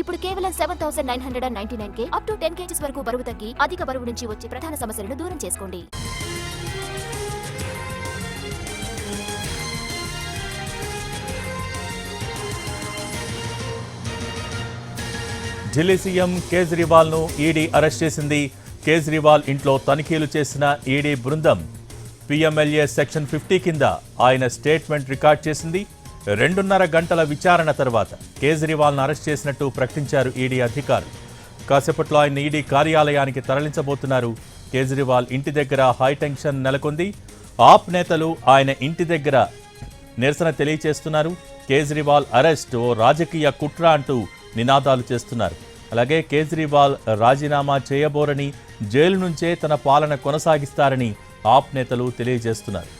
ఇప్పుడు కేవలం seven thousand nine hundred and ninety nine K up to ten kgs వరకు బరువు తగ్గి అధిక బరువు నుంచి వచ్చే ప్రధాన సమస్యలను దూరం చేసుకోండి. ఢిల్లీ సీఎం కేజ్రీవాల్ను ఈడీ అరెస్ట్ చేసింది. కేజ్రీవాల్ ఇంట్లో తనిఖీలు చేసిన ఈడీ బృందం. పిఎంఎల్ఏ సెక్షన్ ఫిఫ్టీ కింద ఆయన స్టేట్మెంట్ రికార్డ్ చేసింది. రెండున్నర గంటల విచారణ తర్వాత కేజ్రీవాల్ను అరెస్ట్ చేసినట్టు ప్రకటించారు ఈడీ అధికారులు. కాసేపట్లో ఆయన ఈడీ కార్యాలయానికి తరలించబోతున్నారు. కేజ్రీవాల్ ఇంటి దగ్గర హైటెన్షన్ నెలకొంది. ఆప్ నేతలు ఆయన ఇంటి దగ్గర నిరసన తెలియచేస్తున్నారు. కేజ్రీవాల్ అరెస్ట్ ఓ రాజకీయ కుట్ర అంటూ నినాదాలు చేస్తున్నారు. అలాగే కేజ్రీవాల్ రాజీనామా చేయబోరని జైలు నుంచే తన పాలన కొనసాగిస్తారని ఆప్ నేతలు తెలియజేస్తున్నారు.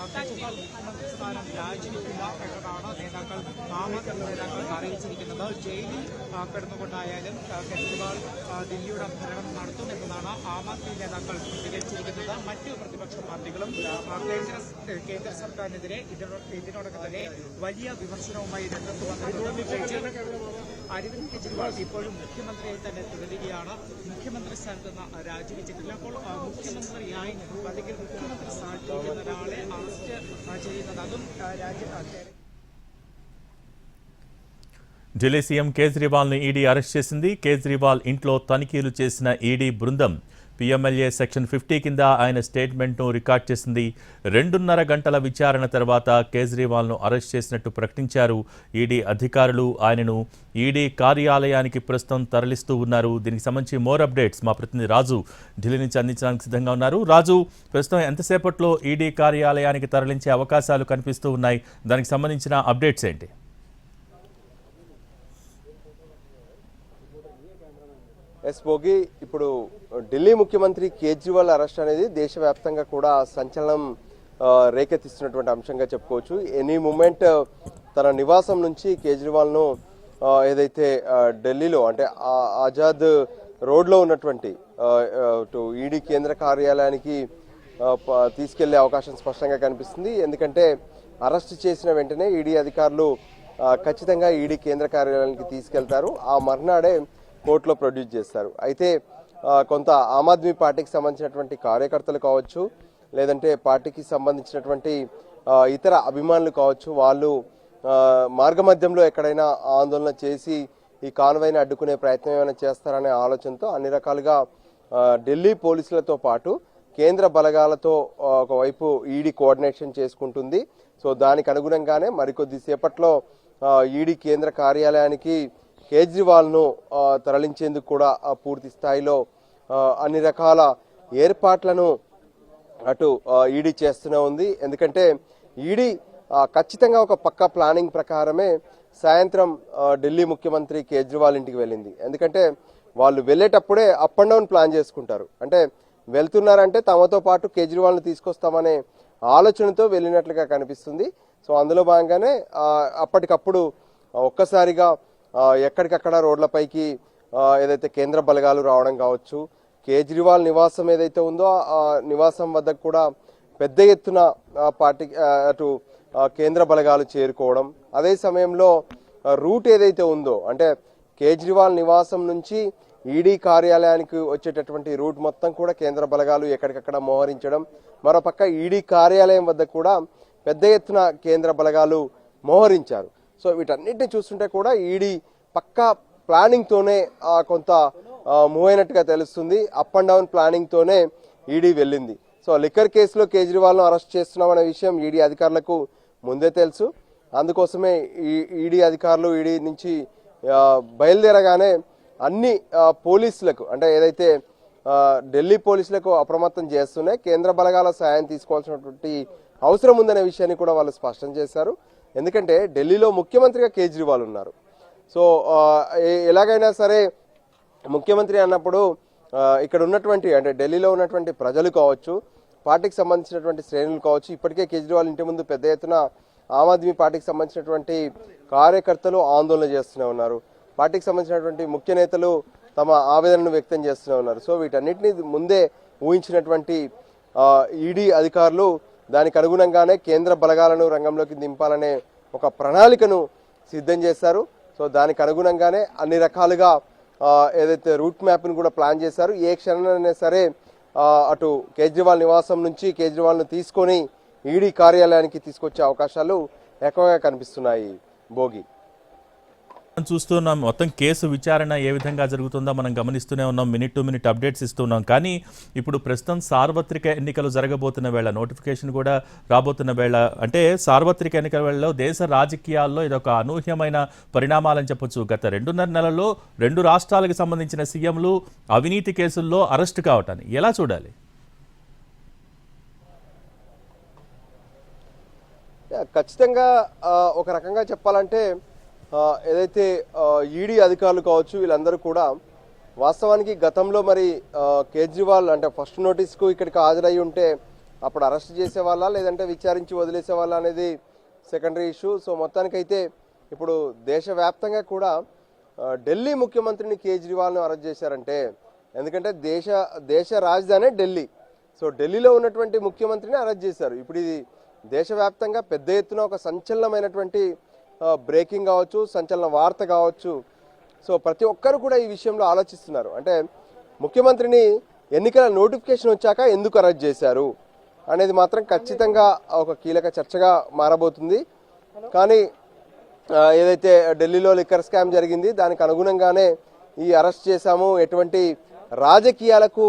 സ്ഥാനം രാജിവെക്കില്ല എന്നതാണ് നേതാക്കൾ ആം നേതാക്കൾ അറിയിച്ചിരിക്കുന്നത്. ജയിലിൽ കിടന്നുകൊണ്ടായാലും കെജ്രിവാൾ ദില്ലിയുടെ ഭരണം നടത്തുമെന്നതാണ് ആം ആദ്മി നേതാക്കൾ പ്രതികരിച്ചിരിക്കുന്നത്. മറ്റു പ്രതിപക്ഷ പാർട്ടികളും കേന്ദ്ര കേന്ദ്ര സർക്കാരിനെതിരെ ഇതിനോ- ഇതിനോടൊപ്പം തന്നെ വലിയ വിമർശനവുമായി രംഗത്ത് വന്നിട്ടുണ്ട്. അരവിന്ദ് കെജ്രിവാൾ ഇപ്പോഴും മുഖ്യമന്ത്രിയായി തന്നെ തുടരുകയാണ്. മുഖ്യമന്ത്രി സ്ഥാനത്ത് രാജിവെച്ചിട്ടില്ല. അപ്പോൾ മുഖ്യമന്ത്രിയായി അല്ലെങ്കിൽ മുഖ്യമന്ത്രി സ്ഥാനത്തിരിക്കുന്ന ഒരാളെ അറസ്റ്റ് ആ, ചെയ്യുന്നത് അതും ആ, രാജ്യ ആ, തെര- ఢిల్లీ సీఎం కేజ్రీవాల్ను ఈడీ అరెస్ట్ చేసింది కేజ్రీవాల్ ఇంట్లో తనిఖీలు చేసిన ఈడీ బృందం పిఎంఎల్ఏ సెక్షన్ ఫిఫ్టీ కింద ఆయన స్టేట్మెంట్ను రికార్డ్ చేసింది. రెండున్నర గంటల విచారణ తర్వాత కేజ్రీవాల్ను అరెస్ట్ చేసినట్టు ప్రకటించారు. ఈడీ అధికారులు ఆయనను ఈడీ కార్యాలయానికి ప్రస్తుతం తరలిస్తూ ఉన్నారు. దీనికి సంబంధించి మోర్ అప్డేట్స్ మా ప్రతినిధి రాజు ఢిల్లీ నుంచి అందించడానికి సిద్ధంగా ఉన్నారు. రాజు ప్రస్తుతం ఎంతసేపట్లో ఈడీ కార్యాలయానికి తరలించే అవకాశాలు కనిపిస్తూ ఉన్నాయి? దానికి సంబంధించిన అప్డేట్స్ ఏంటి? ఎస్ భోగి ఇప్పుడు ఢిల్లీ ముఖ్యమంత్రి కేజ్రీవాల్ అరెస్ట్ అనేది దేశవ్యాప్తంగా కూడా సంచలనం రేకెత్తిస్తున్నటువంటి అంశంగా చెప్పుకోవచ్చు. ఎనీ మూమెంట్ తన నివాసం నుంచి కేజ్రీవాల్ను ఏదైతే ఢిల్లీలో అంటే ఆజాద్ రోడ్లో ఉన్నటువంటి టు ఈడీ కేంద్ర కార్యాలయానికి తీసుకెళ్ళే అవకాశం స్పష్టంగా కనిపిస్తుంది. ఎందుకంటే అరెస్ట్ చేసిన వెంటనే ఈడీ అధికారులు ఖచ్చితంగా ఈడీ కేంద్ర కార్యాలయానికి తీసుకెళ్తారు. ఆ మర్నాడే కోర్టులో ప్రొడ్యూస్ చేస్తారు. అయితే కొంత ఆమ్ ఆద్మీ పార్టీకి సంబంధించినటువంటి కార్యకర్తలు కావచ్చు లేదంటే పార్టీకి సంబంధించినటువంటి ఇతర అభిమానులు కావచ్చు వాళ్ళు మార్గమధ్యంలో ఎక్కడైనా ఆందోళన చేసి ఈ కాన్వాయ్ని అడ్డుకునే ప్రయత్నం ఏమైనా చేస్తారనే ఆలోచనతో అన్ని రకాలుగా ఢిల్లీ పోలీసులతో పాటు కేంద్ర బలగాలతో ఒకవైపు ఈడీ కోఆర్డినేషన్ చేసుకుంటుంది. సో దానికి అనుగుణంగానే మరికొద్ది సేపట్లో ఈడీ కేంద్ర కార్యాలయానికి కేజ్రీవాల్ను తరలించేందుకు కూడా పూర్తి స్థాయిలో అన్ని రకాల ఏర్పాట్లను అటు ఈడీ చేస్తూనే ఉంది. ఎందుకంటే ఈడీ ఖచ్చితంగా ఒక పక్క ప్లానింగ్ ప్రకారమే సాయంత్రం ఢిల్లీ ముఖ్యమంత్రి కేజ్రీవాల్ ఇంటికి వెళ్ళింది. ఎందుకంటే వాళ్ళు వెళ్ళేటప్పుడే అప్ అండ్ డౌన్ ప్లాన్ చేసుకుంటారు. అంటే వెళ్తున్నారంటే తమతో పాటు కేజ్రీవాల్ని తీసుకొస్తామనే ఆలోచనతో వెళ్ళినట్లుగా కనిపిస్తుంది. సో అందులో భాగంగానే అప్పటికప్పుడు ఒక్కసారిగా ఎక్కడికక్కడ రోడ్లపైకి ఏదైతే కేంద్ర బలగాలు రావడం కావచ్చు కేజ్రీవాల్ నివాసం ఏదైతే ఉందో ఆ నివాసం వద్ద కూడా పెద్ద ఎత్తున పార్టీ అటు కేంద్ర బలగాలు చేరుకోవడం. అదే సమయంలో రూట్ ఏదైతే ఉందో అంటే కేజ్రీవాల్ నివాసం నుంచి ఈడీ కార్యాలయానికి వచ్చేటటువంటి రూట్ మొత్తం కూడా కేంద్ర బలగాలు ఎక్కడికక్కడ మోహరించడం. మరోపక్క ఈడీ కార్యాలయం వద్ద కూడా పెద్ద ఎత్తున కేంద్ర బలగాలు మోహరించారు. సో వీటన్నిటిని చూస్తుంటే కూడా ఈడీ పక్కా ప్లానింగ్తోనే కొంత మూవ్ అయినట్టుగా తెలుస్తుంది. అప్ అండ్ డౌన్ ప్లానింగ్తోనే ఈడీ వెళ్ళింది. సో లిక్కర్ కేసులో కేజ్రీవాల్ను అరెస్ట్ చేస్తున్నామనే విషయం ఈడీ అధికారులకు ముందే తెలుసు. అందుకోసమే ఈ ఈడీ అధికారులు ఈడీ నుంచి బయలుదేరగానే అన్ని పోలీసులకు అంటే ఏదైతే ఢిల్లీ పోలీసులకు అప్రమత్తం చేస్తూనే కేంద్ర బలగాల సాయం తీసుకోవాల్సినటువంటి అవసరం ఉందనే విషయాన్ని కూడా వాళ్ళు స్పష్టం చేశారు. ఎందుకంటే ఢిల్లీలో ముఖ్యమంత్రిగా కేజ్రీవాల్ ఉన్నారు. సో ఏ- ఎలాగైనా సరే ముఖ్యమంత్రి అన్నప్పుడు ఇక్కడ ఉన్నటువంటి అంటే ఢిల్లీలో ఉన్నటువంటి ప్రజలు కావచ్చు పార్టీకి సంబంధించినటువంటి శ్రేణులు కావచ్చు ఇప్పటికే కేజ్రీవాల్ ఇంటి ముందు పెద్ద ఎత్తున ఆమ్ ఆద్మీ పార్టీకి సంబంధించినటువంటి కార్యకర్తలు ఆందోళన చేస్తూనే ఉన్నారు. పార్టీకి సంబంధించినటువంటి ముఖ్య నేతలు తమ ఆవేదనను వ్యక్తం చేస్తూనే ఉన్నారు. సో వీటన్నిటిని ముందే ఊహించినటువంటి ఈడీ అధికారులు దానికి అనుగుణంగానే కేంద్ర బలగాలను రంగంలోకి దింపాలనే ఒక ప్రణాళికను సిద్ధం చేశారు. సో దానికి అనుగుణంగానే అన్ని రకాలుగా ఏదైతే రూట్ మ్యాప్ను కూడా ప్లాన్ చేశారు ఏ క్షణమైనా సరే అటు కేజ్రీవాల్ నివాసం నుంచి కేజ్రీవాల్ను తీసుకొని ఈడీ కార్యాలయానికి తీసుకొచ్చే అవకాశాలు ఎక్కువగా కనిపిస్తున్నాయి. భోగి. మనం చూస్తున్నాం మొత్తం కేసు విచారణ ఏ విధంగా జరుగుతుందో మనం గమనిస్తూనే ఉన్నాం. మినిట్ టు మినిట్ అప్డేట్స్ ఇస్తున్నాం. కానీ ఇప్పుడు ప్రస్తుతం సార్వత్రిక ఎన్నికలు జరగబోతున్న వేళ నోటిఫికేషన్ కూడా రాబోతున్న వేళ అంటే సార్వత్రిక ఎన్నికల వేళలో దేశ రాజకీయాల్లో ఇదొక అనూహ్యమైన పరిణామాలని చెప్పొచ్చు. గత రెండున్నర నెలల్లో రెండు రాష్ట్రాలకు సంబంధించిన సీఎంలు అవినీతి కేసుల్లో అరెస్ట్ కావటాన్ని ఎలా చూడాలి? ఖచ్చితంగా ఒక రకంగా చెప్పాలంటే ఏదైతే ఈడీ అధికారులు కావచ్చు వీళ్ళందరూ కూడా వాస్తవానికి గతంలో మరి కేజ్రీవాల్ అంటే ఫస్ట్ నోటీస్కు ఇక్కడికి హాజరై ఉంటే అప్పుడు అరెస్ట్ చేసే వాళ్ళా లేదంటే విచారించి వదిలేసే వాళ్ళ అనేది సెకండరీ ఇష్యూ. సో మొత్తానికైతే ఇప్పుడు దేశవ్యాప్తంగా కూడా ఢిల్లీ ముఖ్యమంత్రిని కేజ్రీవాల్ను అరెస్ట్ చేశారంటే ఎందుకంటే దేశ దేశ రాజధాని ఢిల్లీ. సో ఢిల్లీలో ఉన్నటువంటి ముఖ్యమంత్రిని అరెస్ట్ చేశారు. ఇప్పుడు ఇది దేశవ్యాప్తంగా పెద్ద ఎత్తున ఒక సంచలనమైనటువంటి బ్రేకింగ్ కావచ్చు సంచలన వార్త కావచ్చు. సో ప్రతి ఒక్కరు కూడా ఈ విషయంలో ఆలోచిస్తున్నారు. అంటే ముఖ్యమంత్రిని ఎన్నికల నోటిఫికేషన్ వచ్చాక ఎందుకు అరెస్ట్ చేశారు అనేది మాత్రం ఖచ్చితంగా ఒక కీలక చర్చగా మారబోతుంది. కానీ ఏదైతే ఢిల్లీలో లిక్కర్ స్కామ్ జరిగింది దానికి అనుగుణంగానే ఈ అరెస్ట్ చేశాము. ఎటువంటి రాజకీయాలకు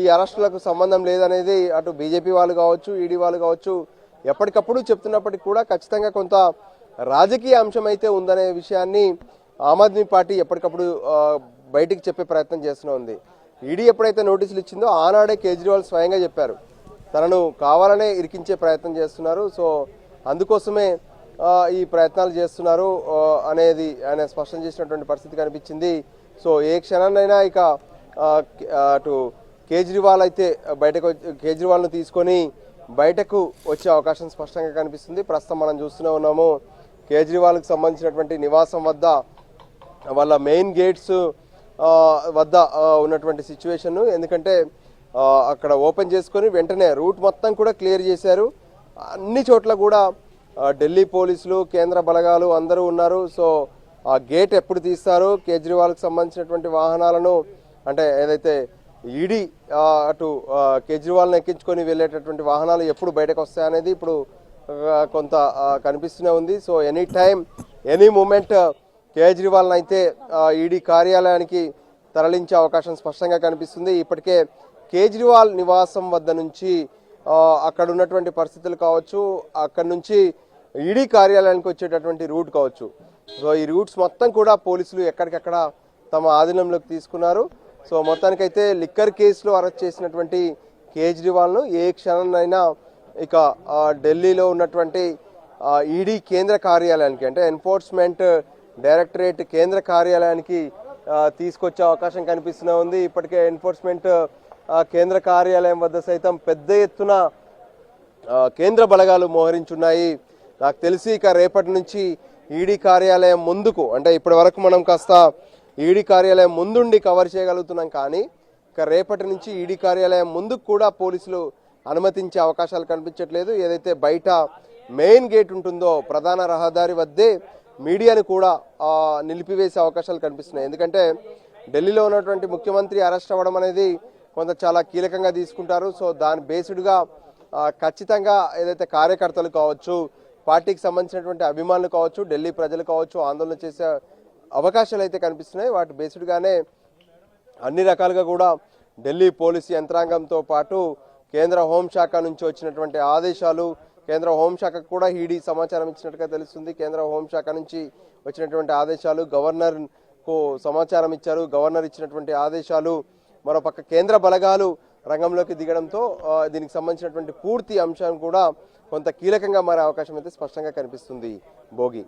ఈ అరెస్టులకు సంబంధం లేదనేది అటు బీజేపీ వాళ్ళు కావచ్చు ఈడీ వాళ్ళు కావచ్చు ఎప్పటికప్పుడు చెప్తున్నప్పటికీ కూడా ఖచ్చితంగా కొంత రాజకీయ అంశం అయితే ఉందనే విషయాన్ని ఆమ్ ఆద్మీ పార్టీ ఎప్పటికప్పుడు బయటికి చెప్పే ప్రయత్నం చేస్తూనే ఉంది. ఈడీ ఎప్పుడైతే నోటీసులు ఇచ్చిందో ఆనాడే కేజ్రీవాల్ స్వయంగా చెప్పారు. తనను కావాలనే ఇరికించే ప్రయత్నం చేస్తున్నారు. సో అందుకోసమే ఈ ప్రయత్నాలు చేస్తున్నారు అనేది ఆయన స్పష్టం చేసినటువంటి పరిస్థితి కనిపించింది సో ఏ క్షణాన్నైనా ఇక అటు కేజ్రీవాల్ అయితే బయటకు వచ్చి- కేజ్రీవాల్ను తీసుకొని బయటకు వచ్చే అవకాశం స్పష్టంగా కనిపిస్తుంది. ప్రస్తుతం మనం చూస్తూనే ఉన్నాము. కేజ్రీవాల్కి సంబంధించినటువంటి నివాసం వద్ద వాళ్ళ మెయిన్ గేట్స్ వద్ద ఉన్నటువంటి సిచ్యువేషన్ ఎందుకంటే అక్కడ ఓపెన్ చేసుకొని వెంటనే రూట్ మొత్తం కూడా క్లియర్ చేశారు. అన్ని చోట్ల కూడా ఢిల్లీ పోలీసులు కేంద్ర బలగాలు అందరూ ఉన్నారు. సో ఆ గేట్ ఎప్పుడు తీస్తారు కేజ్రీవాల్కి సంబంధించినటువంటి వాహనాలను అంటే ఏదైతే ఈడీ అటు కేజ్రీవాల్ని ఎక్కించుకొని వెళ్ళేటటువంటి వాహనాలు ఎప్పుడు బయటకు వస్తాయనేది ఇప్పుడు కొంత కనిపిస్తూనే ఉంది. So any time any moment Kejriwal అయితే ఈడీ కార్యాలయానికి తరలించే అవకాశం స్పష్టంగా కనిపిస్తుంది. ఇప్పటికే కేజ్రీవాల్ నివాసం వద్ద నుంచి అక్కడ ఉన్నటువంటి పరిస్థితులు కావచ్చు అక్కడ నుంచి ఈడీ కార్యాలయానికి వచ్చేటటువంటి రూట్ కావచ్చు. సో ఈ రూట్స్ మొత్తం కూడా పోలీసులు ఎక్కడికెక్కడ తమ ఆధీనంలోకి తీసుకున్నారు. సో మొత్తానికైతే లిక్కర్ కేసులో అరెస్ట్ చేసినటువంటి కేజ్రీవాల్ను ఏ క్షణంనైనా ఇక ఢిల్లీలో ఉన్నటువంటి ఈడీ కేంద్ర కార్యాలయానికి అంటే ఎన్ఫోర్స్మెంట్ డైరెక్టరేట్ కేంద్ర కార్యాలయానికి తీసుకొచ్చే అవకాశం కనిపిస్తూనే ఉంది. ఇప్పటికే ఎన్ఫోర్స్మెంట్ కేంద్ర కార్యాలయం వద్ద సైతం పెద్ద ఎత్తున కేంద్ర బలగాలు మోహరించున్నాయి. నాకు తెలిసి ఇక రేపటి నుంచి ఈడీ కార్యాలయం ముందుకు అంటే ఇప్పటి వరకు మనం కాస్త ఈడీ కార్యాలయం ముందుండి కవర్ చేయగలుగుతున్నాం కానీ ఇక రేపటి నుంచి ఈడీ కార్యాలయం ముందుకు కూడా పోలీసులు అనుమతించే అవకాశాలు కనిపించట్లేదు. ఏదైతే బయట మెయిన్ గేట్ ఉంటుందో ప్రధాన రహదారి వద్దే మీడియాని కూడా నిలిపివేసే అవకాశాలు కనిపిస్తున్నాయి. ఎందుకంటే ఢిల్లీలో ఉన్నటువంటి ముఖ్యమంత్రి అరెస్ట్ అవ్వడం అనేది కొంత చాలా కీలకంగా తీసుకుంటారు. సో దాని బేస్డ్గా ఖచ్చితంగా ఏదైతే కార్యకర్తలు కావచ్చు పార్టీకి సంబంధించినటువంటి అభిమానులు కావచ్చు ఢిల్లీ ప్రజలు కావచ్చు ఆందోళన చేసే అవకాశాలు అయితే కనిపిస్తున్నాయి. వాటి బేస్డ్గానే అన్ని రకాలుగా కూడా ఢిల్లీ పోలీసు యంత్రాంగంతో పాటు కేంద్ర హోంశాఖ నుంచి వచ్చినటువంటి ఆదేశాలు కేంద్ర హోంశాఖకు కూడా ఈడీ సమాచారం ఇచ్చినట్టుగా తెలుస్తుంది. కేంద్ర హోంశాఖ నుంచి వచ్చినటువంటి ఆదేశాలు గవర్నర్కు సమాచారం ఇచ్చారు. గవర్నర్ ఇచ్చినటువంటి ఆదేశాలు మరోపక్క కేంద్ర బలగాలు రంగంలోకి దిగడంతో దీనికి సంబంధించినటువంటి పూర్తి అంశం కూడా కొంత కీలకంగా మారే అవకాశం అయితే స్పష్టంగా కనిపిస్తుంది. భోగి.